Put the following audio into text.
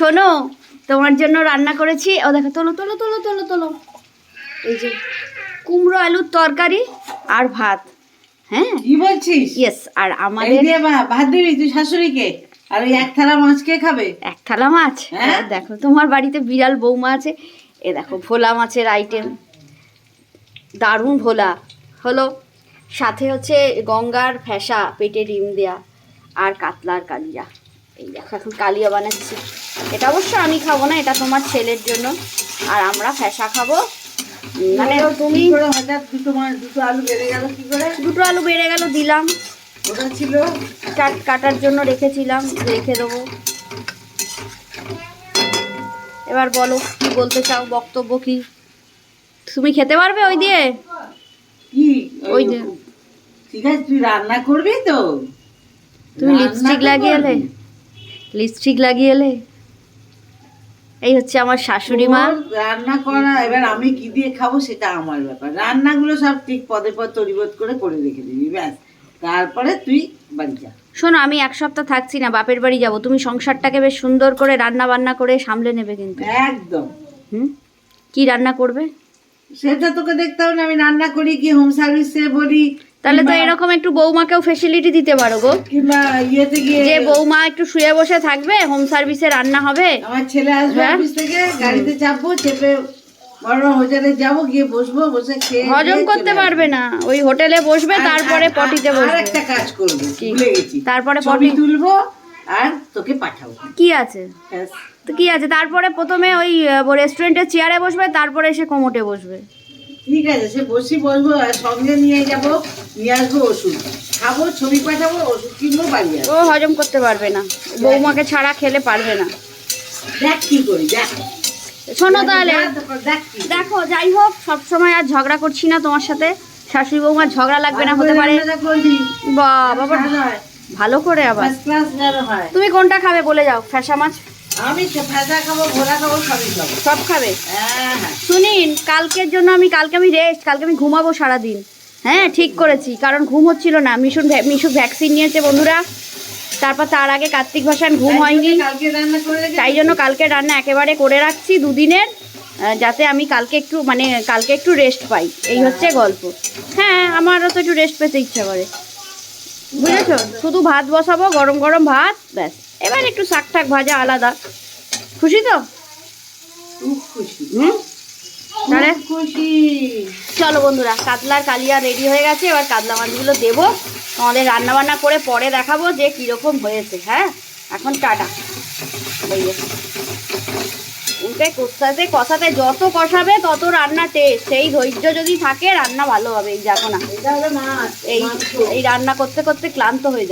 শোনো তোমার জন্য রান্না করেছি। ও দেখো তোলো তোলো তোলো তোলো তোলো। এই যে কুমড়ো আলুর তরকারি আর ভাত। হ্যাঁ? কি বলছিস? ইয়েস আর এই আমাদের ভাত দিবি তুই শাশুড়িকে? আর ওই এক থালা মাছ কে খাবে? এক থালা মাছ? হ্যাঁ? দেখো তোমার বাড়িতে বিড়াল বৌমা আছে। এ দেখো ভোলা মাছের আইটেম দারুণ ভোলা। হলো সাথে হচ্ছে গঙ্গার ফ্যাসা পেটে ডিম দেয়া আর কাতলার কালিয়া। এই দেখো এখন কালিয়া বানাচ্ছি। এটা অবশ্য আমি খাব না এটা তোমার ছেলের জন্য। আর আমরা ফ্যাসা খাব। মানে তুমি দুটো আলু বেড়ে গেল কি করে? দুটো আলু বেড়ে গেল দিলাম। ওটা ছিল? কাট কাটার জন্য রেখেছিলাম রেখে দেবো। এবার বলো কি বলতে চাও বক্তব্য কি? তুমি খেতে পারবে ওই দিয়ে? কি? ওই যে ঠিক আছে তুই রান্না করবি তো? তুমি লিপস্টিক লাগিয়ে। লিপস্টিক লাগিয়ে এলে? এই হচ্ছে আমার শাশুড়ি মা। রান্না করা এবার আমি কি দিয়ে খাব সেটা আমার ব্যাপার। রান্নাগুলো সব ঠিক পদে পদ তরিবোধ করে করে রেখে দিবি ব্যাস। তারপরে তুই বাড়ি যা। শোনো আমি এক সপ্তাহ থাকছি না বাপের বাড়ি যাব। তুমি সংসারটাকে বেশ সুন্দর করে রান্না বান্না করে সামলে নেবে কিন্তু। একদম। হুম? কি রান্না করবে? সেটা তোকে দেখতে হবে না আমি রান্না করি কি হোম সার্ভিসে বলি তাহলে তো এরকম একটু বৌমাকেও ফেসিলিটি দিতে পারো গো। কিংবা ইয়েতে গিয়ে যে বৌমা একটু শুয়ে বসে থাকবে হোম সার্ভিসে রান্না হবে। আমার ছেলে আসবে হ্যাঁ? অফিস থেকে গাড়িতে চাপবো চেপে হজম করতে পারবে না। ওই হোটেলে বসবে তারপরে পটিতে বসবে। একটা কাজ করব ভুলে গেছি। তারপরে পটি তুলবো আর তোকে পাঠাবো। কি আছে? তো কি আছে? তারপরে প্রথমে ওই রেস্টুরেন্টের চেয়ারে বসবে তারপরে এসে কোমোটে বসবে। ঠিক আছে সে বসি বসবো আর সঙ্গে নিয়ে যাব নিয়ে আসব ওষুধ। খাব ছবি পাঠাবো ওষুধ কিনবো বাড়ি ও হজম করতে পারবে না। বৌমাকে ছাড়া খেলে পারবে না। দেখ কি করি দেখ। শোনো তাহলে। দেখ যাই হোক সবসময় আর ঝগড়া করছি না তোমার সাথে। শাশুড়ি বৌমার ঝগড়া লাগবে না হতে পারে। বাবা ভালো করে আবার। তুমি কোনটা খাবে বলে যাও ফ্যাসা মাছ? আমি ভাজা খাব ঘোড়া খাব সবই খাব। সব খাবে? হ্যাঁ হ্যাঁ। শুনিন কালকের জন্য আমি কালকে আমি রেস্ট কালকে আমি ঘুমাবো সারাদিন। হ্যাঁ ঠিক করেছি কারণ ঘুম হচ্ছিল না। মিশুন মিশু ভ্যাকসিন নিয়েছে বন্ধুরা। তারপর তার আগে কার্তিক ভাসান ঘুম হয়নি। তাই জন্য কালকে রান্না একেবারে করে রাখছি দুদিনের যাতে আমি কালকে একটু মানে কালকে একটু রেস্ট পাই। এই হচ্ছে গল্প। হ্যাঁ আমারও তো একটু রেস্ট পেতে ইচ্ছা করে। বুঝেছ? শুধু ভাত বসাবো গরম গরম ভাত ব্যাস। এবার একটু শাক ঠাক ভাজা আলাদা। খুশি তো? খুশি। তাহলে? চলো বন্ধুরা কাতলার কালিয়া রেডি হয়ে গেছে এবার কাতলা মাছগুলো দেবো। তোমাদের রান্না বান্না করে পরে দেখাবো যে কীরকম হয়েছে হ্যাঁ? এখন টাটা। উল্টে কষাতে কষাতে যত কষাবে তত রান্না টেস্ট সেই ধৈর্য যদি থাকে রান্না ভালো হবে এই দেখো না। এটা হলো মাছ এই এই রান্না করতে করতে ক্লান্ত হয়ে যায়